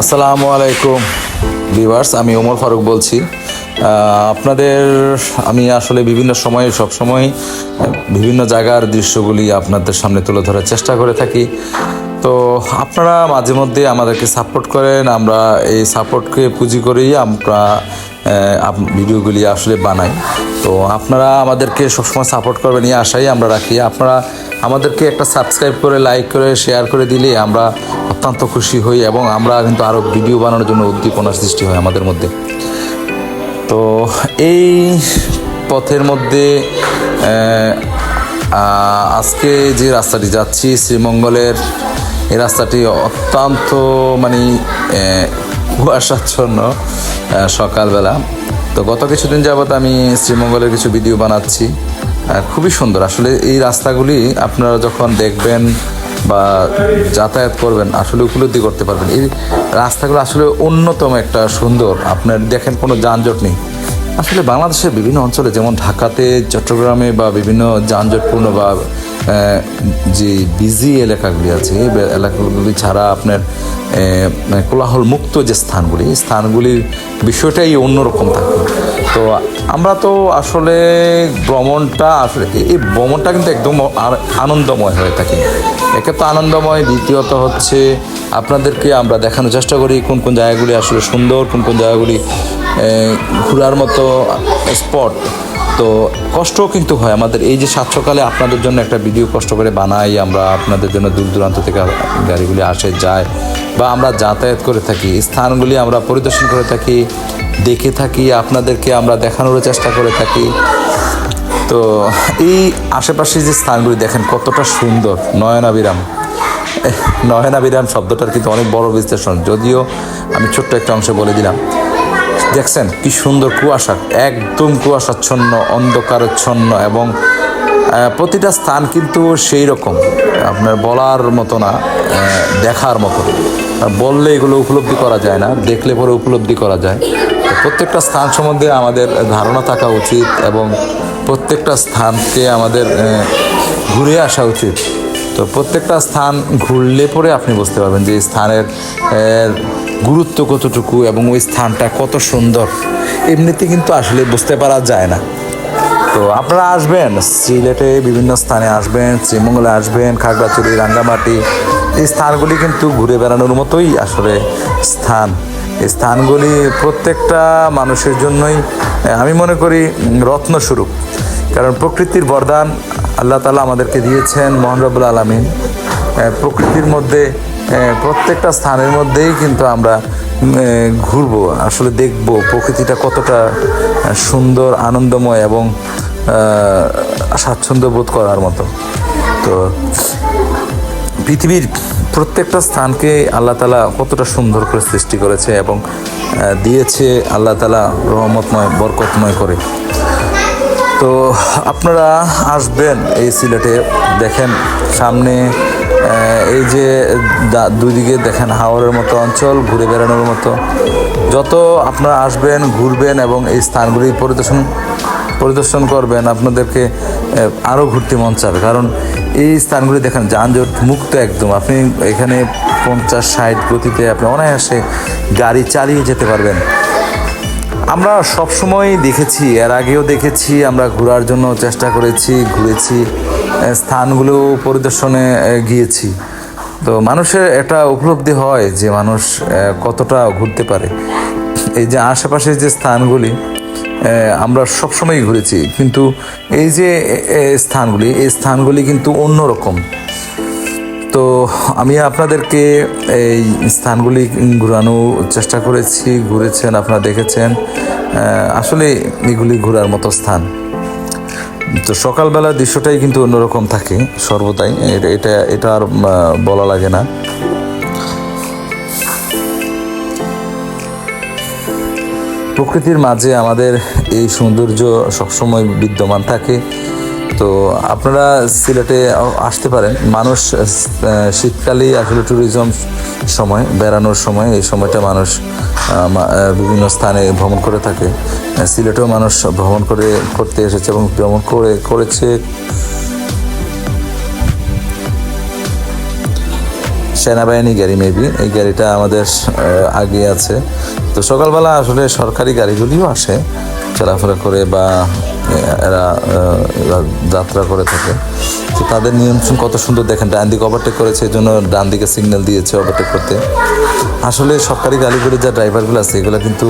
আসসালামু আলাইকুম, ভিউয়ার্স, আমি ওমর ফারুক বলছি। আপনাদের, আমি আসলে বিভিন্ন সময়ে সব সময় বিভিন্ন জায়গার দৃশ্যগুলি আপনাদের সামনে তুলে ধরার চেষ্টা করে থাকি। তো আপনারা মাঝে মধ্যে আমাদেরকে সাপোর্ট করেন, আমরা এই সাপোর্টকে পুঁজি করেই আমরা ভিডিওগুলি আসলে বানাই। তো আপনারা আমাদেরকে সবসময় সাপোর্ট করবেন, এই আশাই আমরা রাখি। আপনারা আমাদেরকে একটা সাবস্ক্রাইব করে লাইক করে শেয়ার করে দিলে আমরা অত্যন্ত খুশি হই এবং আমরা কিন্তু আরও ভিডিও বানানোর জন্য উদ্দীপনা সৃষ্টি হয় আমাদের মধ্যে। তো এই পথের মধ্যে আজকে যে রাস্তাটি যাচ্ছি, শ্রীমঙ্গলের, এই রাস্তাটি অত্যন্ত মানে কুয়াশাচ্ছন্ন সকালবেলা। তো গত কিছুদিন যাবত আমি শ্রীমঙ্গলের কিছু ভিডিও বানাচ্ছি। খুবই সুন্দর। আসলে এই রাস্তাগুলি আপনারা যখন দেখবেন বা যাতায়াত করবেন, আসলে উপলব্ধি করতে পারবেন। এই রাস্তাগুলো আসলে অন্যতম একটা সুন্দর। আপনার দেখেন কোনো যানজট নেই। আসলে বাংলাদেশের বিভিন্ন অঞ্চলে, যেমন ঢাকাতে, চট্টগ্রামে বা বিভিন্ন যানজটপূর্ণ বা যে বিজি এলাকাগুলি আছে এলাকাগুলি ছাড়া আপনার মানে কোলাহল মুক্ত যে স্থানগুলি স্থানগুলির বিষয়টাই অন্যরকম থাকে। তো আমরা তো আসলে ভ্রমণটা আসলে এই- ভ্রমণটা কিন্তু একদম আনন্দময় হয়ে থাকে। একে তো আনন্দময়, দ্বিতীয়ত হচ্ছে আপনাদেরকে আমরা দেখানোর চেষ্টা করি কোন কোন জায়গাগুলি আসলে সুন্দর, কোন কোন জায়গাগুলি ঘোরার মতো স্পট। তো কষ্ট কিন্তু হয় আমাদের। এই যে সাত সকালে আপনাদের জন্য একটা ভিডিও কষ্ট করে বানাই, আমরা আপনাদের জন্য দূর দূরান্ত থেকে গাড়িগুলি আসে, যায়, বা আমরা যাতায়াত করে থাকি, স্থানগুলি আমরা পরিদর্শন করে থাকি দেখে থাকি, আপনাদেরকে আমরা দেখানোর চেষ্টা করে থাকি। তো এই আশেপাশে যে স্থানগুলি দেখেন, কতটা সুন্দর। নয়নাবিরাম নয়নাবিরাম শব্দটার কিন্তু অনেক বড় বিশ্লেষণ। যদিও আমি ছোট্ট একটা অংশে বলে দিলাম। দেখছেন কি সুন্দর কুয়াশা। একদম কুয়াশাচ্ছন্ন, অন্ধকারচ্ছন্ন এবং প্রতিটা স্থান কিন্তু সেই রকম। আপনার বলার মতো না দেখার মতো। বললে এগুলো উপলব্ধি করা যায় না, দেখলে পরে উপলব্ধি করা যায়। প্রত্যেকটা স্থান সম্বন্ধে আমাদের ধারণা থাকা উচিত এবং প্রত্যেকটা স্থানকে আমাদের ঘুরে আসা উচিত। তো প্রত্যেকটা স্থান ঘুরলে পরে আপনি বুঝতে পারবেন যে স্থানের গুরুত্ব কতটুকু এবং ওই স্থানটা কত সুন্দর। এমনিতে কিন্তু আসলে বুঝতে পারা যায় না। তো আপনারা আসবেন, সিলেটে বিভিন্ন স্থানে আসবেন, শ্রীমঙ্গলে আসবেন, খাগড়াছড়ি, রাঙ্গামাটি, এই স্থানগুলি কিন্তু ঘুরে বেড়ানোর মতোই আসলে স্থান। স্থানগুলি প্রত্যেকটা মানুষের জন্যই আমি মনে করি রত্নস্বরূপ কারণ প্রকৃতির বরদান আল্লাহ তালা আমাদেরকে দিয়েছেন মোহন রবুল আলমিন। প্রকৃতির মধ্যে প্রত্যেকটা স্থানের মধ্যেই কিন্তু আমরা ঘুরবো, আসলে দেখব প্রকৃতিটা কতটা সুন্দর, আনন্দময় এবং স্বাচ্ছন্দ্য বোধ করার মতো। তো পৃথিবীর প্রত্যেকটা স্থানকে আল্লাহ তালা কতটা সুন্দর করে সৃষ্টি করেছে এবং দিয়েছে আল্লাহ তালা রহমতময়, বরকতময় করে। তো আপনারা আসবেন এই সিলেটে, দেখেন সামনে এই যে দুদিকে দেখেন হাওরের মতো অঞ্চল, ঘুরে বেড়ানোর মতো। যত আপনারা আসবেন, ঘুরবেন এবং এই স্থানগুলি পরিদর্শন পরিদর্শন করবেন, আপনাদেরকে আরও ঘুরতে মন চাবে। কারণ এই স্থানগুলি দেখেন, যানজট মুক্ত একদম। আপনি এখানে পঞ্চাশ, ষাট গতিতে আপনি অনায়াসে গাড়ি চালিয়ে যেতে পারবেন। আমরা সবসময় দেখেছি, এর আগেও দেখেছি, আমরা ঘোরার জন্য চেষ্টা করেছি, ঘুরেছি স্থানগুলো পরিদর্শনে গিয়েছি। তো মানুষের একটা উপলব্ধি হয় যে মানুষ কতটা ঘুরতে পারে। এই যে আশেপাশের যে স্থানগুলি আমরা সবসময় ঘুরেছি। কিন্তু এই যে স্থানগুলি, এই স্থানগুলি কিন্তু অন্যরকম। তো আমি আপনাদেরকে এই স্থানগুলি ঘোরানোর চেষ্টা করেছি, ঘুরেছেন, আপনারা দেখেছেন। আসলে এগুলি ঘোরার মতো স্থান। তো সকালবেলা দৃশ্যটাই কিন্তু অন্যরকম থাকে, সর্বদাই। এটা এটা আর বলা লাগে না। প্রকৃতির মাঝে আমাদের এই সৌন্দর্য সবসময় বিদ্যমান থাকে। তো আপনারা সিলেটে আসতে পারেন। মানুষ শীতকালেই আসলে ট্যুরিজম সময়, বেড়ানোর সময়, এই সময়টা মানুষ বিভিন্ন স্থানে ভ্রমণ করে থাকে। সিলেটেও মানুষ ভ্রমণ করে, করতে এসেছে এবং ভ্রমণ করে, করেছে। সেনাবাহিনী গাড়ি মেবি এই গাড়িটা আমাদের আগে আছে তো সকালবেলা আসলে সরকারি গাড়িগুলিও আসে চলাফেরা করে বা এরা যাত্রা করে থাকে তো তাদের নিয়ন্ত্রণ কত সুন্দর দেখেন ডান দিকে ওভারটেক করেছে এই জন্য ডান দিকে সিগন্যাল দিয়েছে ওভারটেক করতে আসলে সরকারি গাড়িগুলির যা ড্রাইভারগুলো আছে এগুলো কিন্তু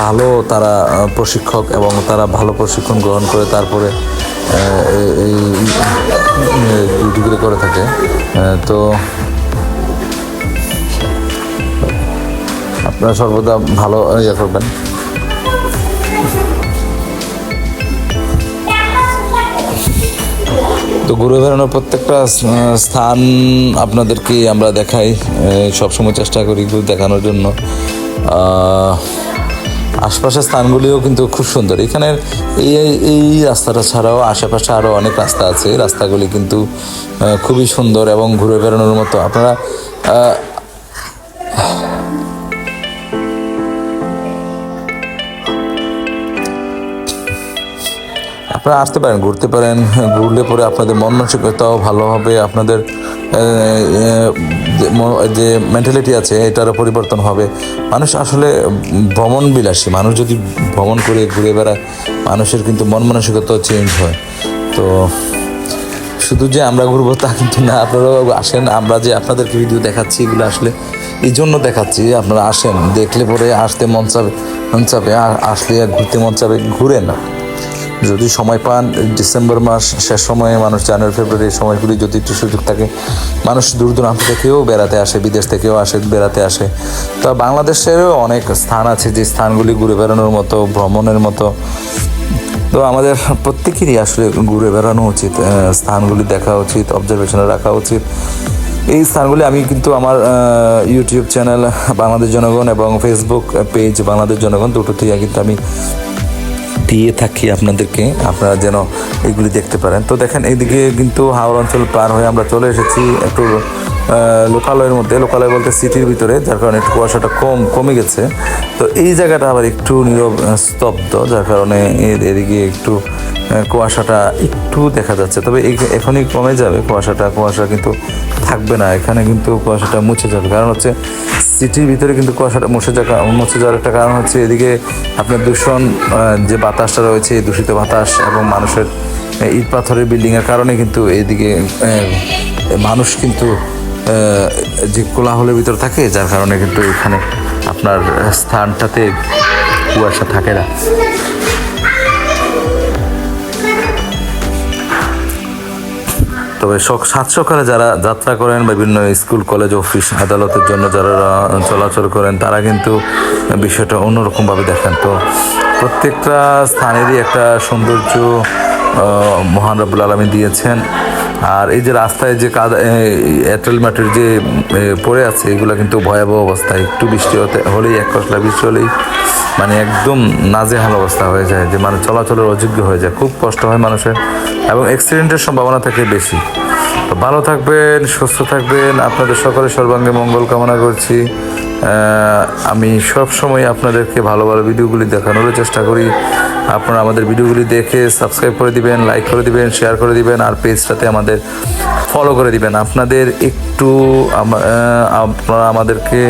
ভালো তারা প্রশিক্ষক এবং তারা ভালো প্রশিক্ষণ গ্রহণ করে তারপরে এই- ডিউটিগুলো করে থাকে তো আপনারা সর্বদা ভালো ইয়ে করবেন। তো ঘুরে বেড়ানোর প্রত্যেকটা স্থান আপনাদেরকে আমরা দেখাই সবসময় চেষ্টা করি দেখানোর জন্য। আশপাশের স্থানগুলিও কিন্তু খুব সুন্দর। এখানের এই এই রাস্তাটা ছাড়াও আশেপাশে আরও অনেক রাস্তা আছে। রাস্তাগুলি কিন্তু খুবই সুন্দর এবং ঘুরে বেড়ানোর মতো। আপনারা আপনারা আসতে পারেন, ঘুরতে পারেন, ঘুরলে পরে আপনাদের মন মানসিকতাও ভালো হবে আপনাদের যে মেন্টালিটি আছে এটারও পরিবর্তন হবে। মানুষ আসলে ভ্রমণ বিলাসী। মানুষ যদি ভ্রমণ করে ঘুরে বেড়ায়, মানুষের কিন্তু মন মানসিকতাও চেঞ্জ হয়। তো শুধু যে আমরা ঘুরবো তা কিন্তু না, আপনারাও আসেন। আমরা যে আপনাদেরকে ভিডিও দেখাচ্ছি, এগুলো আসলে এই জন্য দেখাচ্ছি, আপনারা আসেন। দেখলে পরে আসতে মন চাবে মন চাবে। আসলে ঘুরতে মন চাবে ঘুরে না যদি সময় পান, ডিসেম্বর মাস শেষ সময়ে মানুষ জানুয়ারি, ফেব্রুয়ারি এই সময়গুলি যদি একটু সুযোগ থাকে, মানুষ দূর দূরান্ত থেকেও বেড়াতে আসে, বিদেশ থেকেও আসে, বেড়াতে আসে। তো বাংলাদেশেরও অনেক স্থান আছে যে স্থানগুলি ঘুরে বেড়ানোর মতো, ভ্রমণের মতো। তো আমাদের প্রত্যেকেরই আসলে ঘুরে বেড়ানো উচিত স্থানগুলি দেখা উচিত অবজারভেশনে রাখা উচিত। এই স্থানগুলি আমি কিন্তু আমার ইউটিউব চ্যানেল বাংলাদেশ জনগণ এবং ফেসবুক পেজ বাংলাদেশ জনগণ দুটো থেকে কিন্তু আমি দিয়ে থাকি আপনাদেরকে, আপনারা যেন এগুলি দেখতে পারেন। তো দেখেন, এইদিকে কিন্তু হাওড় অঞ্চল পার হয়ে আমরা চলে এসেছি একটু লোকালয়ের মধ্যে, লোকালয় বলতে সিটির ভিতরে, যার কারণে একটু কুয়াশাটা কম, কমে গেছে। তো এই জায়গাটা আবার একটু নীরব স্তব্ধ, যার কারণে এদিকে একটু কুয়াশাটা একটু দেখা যাচ্ছে। তবে এখনই কমে যাবে, কুয়াশাটা, কুয়াশা কিন্তু থাকবে না। এখানে কিন্তু কুয়াশাটা মুছে যাবে। কারণ হচ্ছে সিটির ভিতরে কিন্তু কুয়াশাটা মুছে যাওয়া মুছে যাওয়ার একটা কারণ হচ্ছে এদিকে আপনার দূষণ যে বাতাসটা রয়েছে, এই দূষিত বাতাস এবং মানুষের ইট পাথরের বিল্ডিংয়ের কারণে কিন্তু এদিকে মানুষ কিন্তু যে কোলাহলের ভিতর থাকে যার কারণে কিন্তু এখানে আপনার স্থানটাতে কুয়াশা থাকে না। তবে সাত সকালে যারা যাত্রা করেন বিভিন্ন স্কুল কলেজ অফিস আদালতের জন্য যারা চলাচল করেন তারা কিন্তু বিষয়টা অন্যরকমভাবে দেখেন। তো প্রত্যেকটা স্থানেরই একটা সৌন্দর্য আহ, মহান রব্বুল আলমী দিয়েছেন। আর এই যে রাস্তায় যে কাদা এঁটেল মাটির যে পড়ে আছে, এগুলো কিন্তু ভয়াবহ অবস্থা। একটু বৃষ্টি হতে, হলেই এক কসলা বৃষ্টি হলেই মানে একদম নাজেহাল অবস্থা হয়ে যায়, যে মানে চলাচলের অযোগ্য হয়ে যায়। খুব কষ্ট হয় মানুষের, এবং অ্যাক্সিডেন্টের সম্ভাবনা থাকে বেশি। তো ভালো থাকবেন, সুস্থ থাকবেন। আপনাদের সকলের সর্বাঙ্গে মঙ্গল কামনা করছি। আমি সব সময় আপনাদেরকে ভালো ভালো ভিডিওগুলি দেখানোর চেষ্টা করি। আপনারা আমাদের ভিডিওগুলি দেখে সাবস্ক্রাইব করে দিবেন লাইক করে দিবেন শেয়ার করে দিবেন, আর পেজটাতে আমাদের ফলো করে দিবেন। আপনাদের একটু আপনারা আমাদেরকে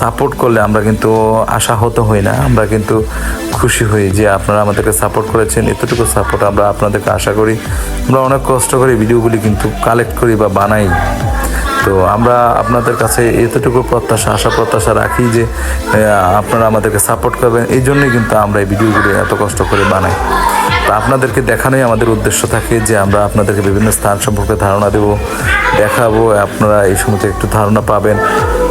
সাপোর্ট করলে আমরা কিন্তু আশাহত হই না। আমরা কিন্তু খুশি হই যে আপনারা আমাদেরকে সাপোর্ট করেছেন। এতটুকু সাপোর্ট আমরা আপনাদেরকে আশা করি। আমরা অনেক কষ্ট করে ভিডিওগুলি কিন্তু কালেক্ট করি বা বানাই। তো আমরা আপনাদের কাছে এতটুকু প্রত্যাশা, আশা প্রত্যাশা রাখি যে আপনারা আমাদেরকে সাপোর্ট করবেন। এই জন্যই কিন্তু আমরা এই ভিডিওগুলি এত কষ্ট করে বানাই। তো আপনাদেরকে দেখানোই আমাদের উদ্দেশ্য থাকে যে, আমরা আপনাদেরকে বিভিন্ন স্থান সম্পর্কে ধারণা দেব, দেখাবো, আপনারা এই সময় একটু ধারণা পাবেন।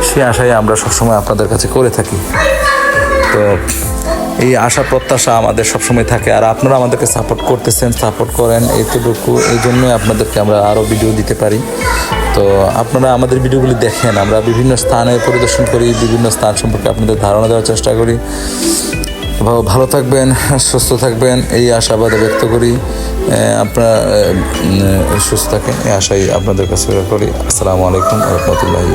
সে আশায় আমরা সবসময় আপনাদের কাছে করে থাকি। তো এই আশা, প্রত্যাশা আমাদের সবসময় থাকে আর আপনারা আমাদেরকে সাপোর্ট করতেছেন সাপোর্ট করেন এতটুকু, এই জন্যই আপনাদেরকে আমরা আরও ভিডিও দিতে পারি। তো আপনারা আমাদের ভিডিওগুলি দেখেন, আমরা বিভিন্ন স্থানে পরিদর্শন করি, বিভিন্ন স্থান সম্পর্কে আপনাদের ধারণা দেওয়ার চেষ্টা করি। ভালো থাকবেন, সুস্থ থাকবেন, এই আশাবাদ ব্যক্ত করি। আপনারা সুস্থ থাকেন, এই আশাই আপনাদের কাছে করি। আসসালামু আলাইকুম, রহমতুল্লাহি